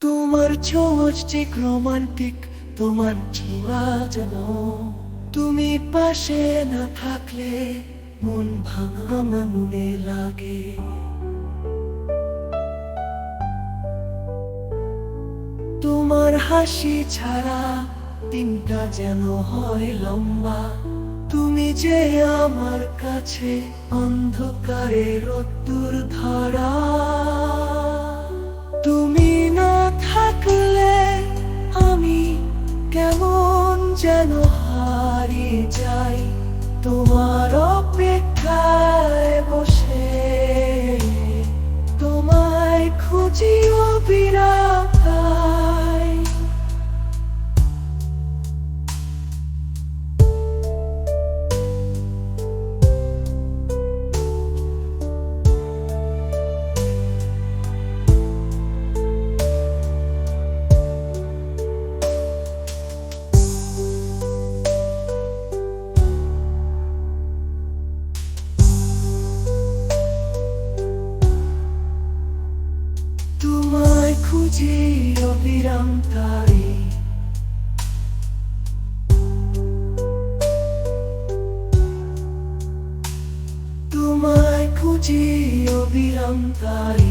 তোমার ছোঁচ ঠিক রোমান্টিক, তোমার ছোঁয়া যেন। তুমি পাশে না থাকলে মন ভাঙা মনে লাগে। তোমার হাসি ছাড়া দিনটা যেন হয় লম্বা। তুমি যে আমার কাছে অন্ধকারে রোদ্দুর ধরা। তুমি থাকলে আমি কেমন যেন হারিয়ে যাই তোমার তোমায় খুঁজি অবিরাম তাই তোমায় খুঁজি অবিরাম তাই